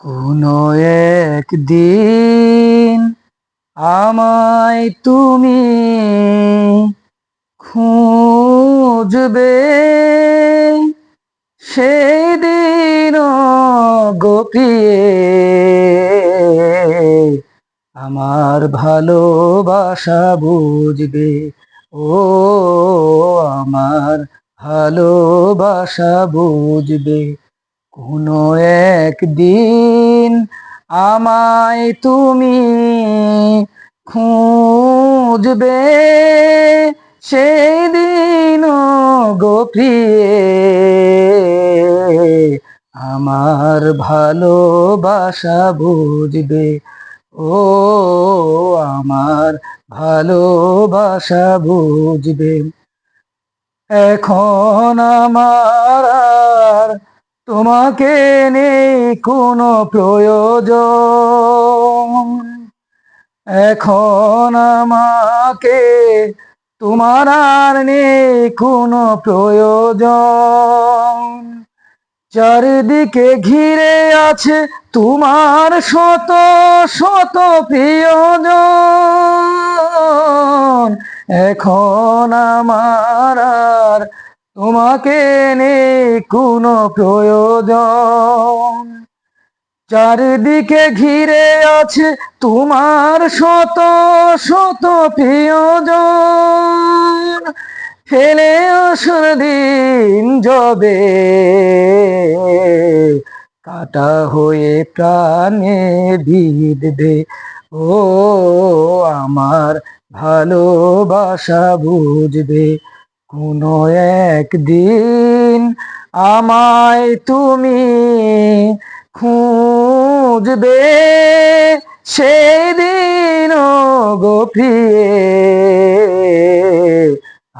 কোনো একদিন আমায় তুমি খুঁজবে। সেই দিন গোপিয়ে আমার ভালোবাসা বুঝবে। ও আমার ভালোবাসা বুঝবে। কোনো একদিন আমায় তুমি খুঁজবে সেই দিন গোপিয়ে আমার ভালোবাসা বুঝবে, ও আমার ভালোবাসা বুঝবে। এখন আমার আর তোমাকে নেই কোনো প্রয়োজন। এখন আমাকে তোমার আর নেই কোনো প্রয়োজন। চারিদিকে ঘিরে আছে তোমার শত শত প্রিয়জন। এখন আমার আর তোমাকে কোনো প্রয়োজন। চারিদিকে ঘিরে আছে তোমার শত শত প্রিয়জন। ফেলে আসর দিন যবে, কাটা হয়ে প্রাণে বিদবে ও, আমার ভালোবাসা বুঝবে। কোনো একদিন আমায় তুমি খুঁজবে সেদিন গোপিয়ে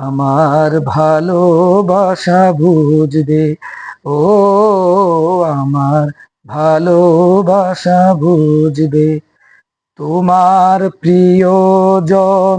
আমার ভালোবাসা বুঝবে, ও আমার ভালোবাসা বুঝবে। তোমার প্রিয়জন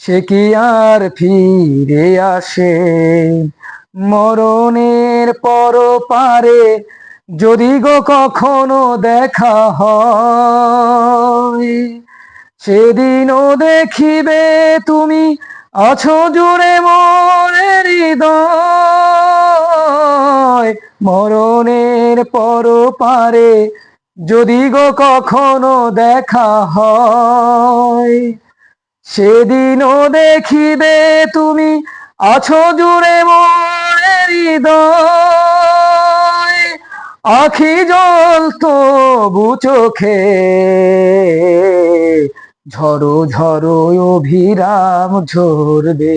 সে কি আর ফিরে আসে? মরণের পর পারে যদি গো কখনো দেখা হয়, সেদিনও দেখিবে তুমি আছো জুড়ে মনের হৃদয়। মরণের পর পারে যদি গো কখনো দেখা হয় সেদিনও দেখিবে তুমি আছো জুড়ে মেরি হৃদয়। আখি জল তবু চোখে ঝড়ো ঝড়ো অভিরাম ঝরবে।